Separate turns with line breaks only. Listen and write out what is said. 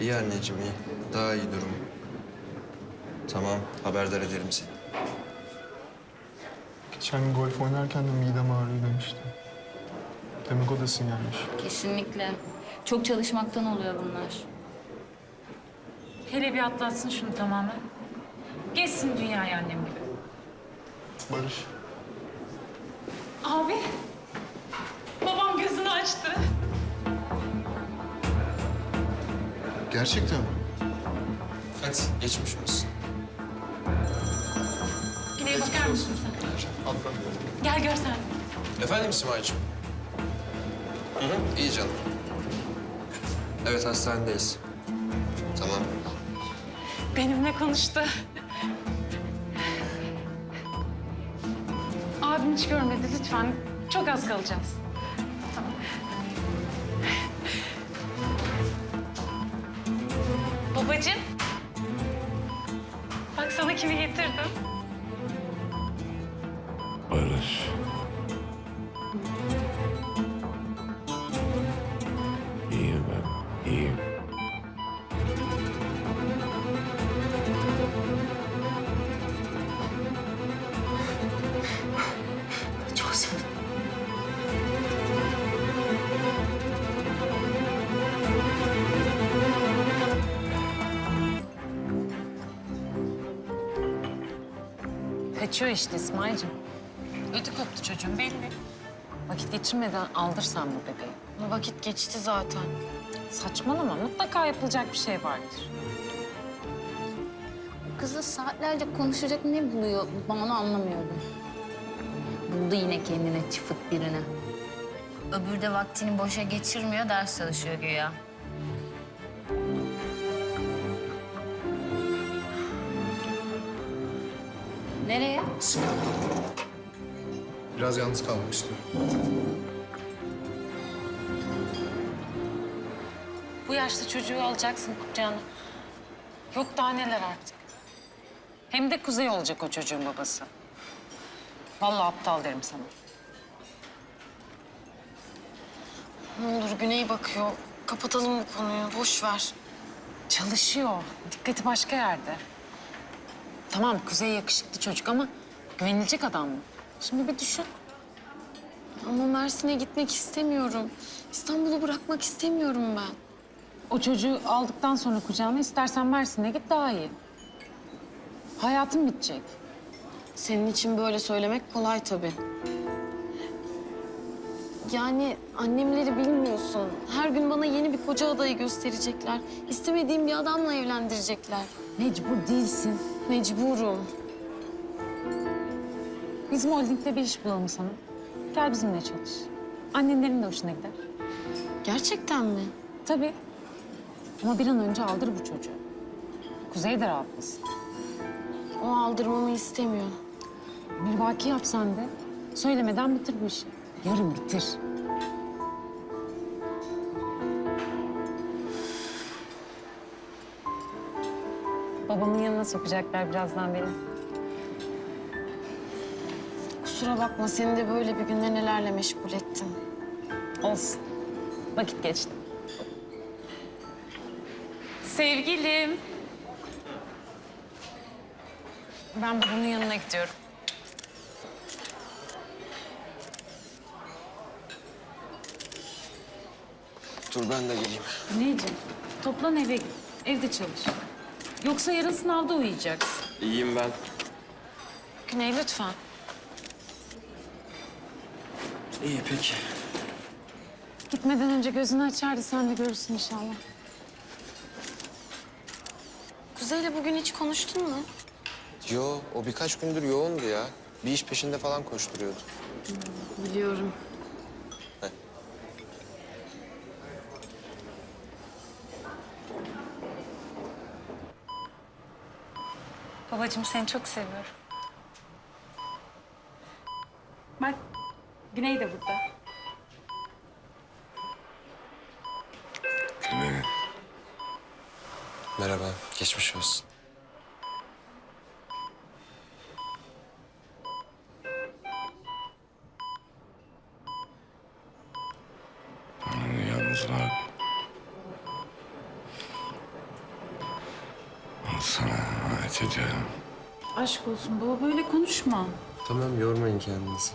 İyi anneciğim iyi. Daha iyi durum. Tamam haberdar ederim seni.
Geçen gün golf oynarken de midem ağrıyor demişti. Demek o da sinyalmiş.
Kesinlikle. Çok çalışmaktan oluyor bunlar.
Hele bir atlatsın şunu tamamen. Geçsin dünyayı annem gibi.
Barış.
Abi. Babam gözünü açtı.
Gerçekten mi?
Hadi geçmiş olsun.
Güney'e bakar mısın sen?
Atla.
Gel gör sen.
Efendim Simay'cığım? Hı hı, iyi canım. Evet hastanedeyiz. Tamam.
Benimle konuştu. Abim hiç görmedi lütfen. Çok az kalacağız. Kimi getirdim. Kaçıyor işte İsmail'cim. Ödü koptu çocuğun belli. Vakit geçirmeden aldırsan bu bebeği.
Vakit geçti zaten.
Saçmalama mutlaka yapılacak bir şey vardır.
Kızla saatlerce konuşacak ne buluyor bana anlamıyorum. Buldu yine kendine çıfıt birini. Öbürü de vaktini boşa geçirmiyor, ders çalışıyor güya. Nereye?
Biraz yalnız kalmak istiyorum.
Bu yaşta çocuğu alacaksın kucağına. Yok daha neler artık. Hem de Kuzey olacak o çocuğun babası. Vallahi aptal derim sana.
Ne olur Güney bakıyor. Kapatalım bu konuyu. Boş ver.
Çalışıyor. Dikkati başka yerde. Tamam Kuzey yakışıklı çocuk ama güvenilecek adam mı? Şimdi bir düşün.
Ama Mersin'e gitmek istemiyorum. İstanbul'u bırakmak istemiyorum ben.
O çocuğu aldıktan sonra kucağına istersen Mersin'e git daha iyi. Hayatın bitecek.
Senin için böyle söylemek kolay tabii. Yani annemleri bilmiyorsun. Her gün bana yeni bir koca adayı gösterecekler. İstemediğim bir adamla evlendirecekler.
Mecbur değilsin.
Mecburum.
Bizim holdingde bir iş bulalım sana. Gel bizimle çalış. Annenlerin de hoşuna gider.
Gerçekten mi?
Tabii. Ama bir an önce aldır bu çocuğu. Kuzey de rahatlasın.
O aldırmamı istemiyor.
Bir vaki yap sen de. Söylemeden bitir bu işi. Yarın bitir. Babamın yanına sokacaklar birazdan beni.
Kusura bakma seni de böyle bir günde nelerle meşgul ettim.
Olsun. Vakit geçti. Sevgilim. Ben babamın yanına gidiyorum.
Dur ben de geleyim.
Neyciğim, toplan eve git. Evde çalış. Yoksa yarın sınavda uyuyacaksın.
İyiyim ben.
Güney lütfen.
İyi peki.
Gitmeden önce gözünü açardı sen de görürsün inşallah.
Kuzey'le bugün hiç konuştun mu?
Yo o birkaç gündür yoğundu ya. Bir iş peşinde falan koşturuyordu.
Biliyorum.
Babacığım seni çok seviyorum. Bak, Güney de burada.
Güney.
Merhaba, geçmiş olsun.
Bana yalnız bırak. Ediyorum.
Aşk olsun baba böyle konuşma.
Tamam yormayın kendinizi.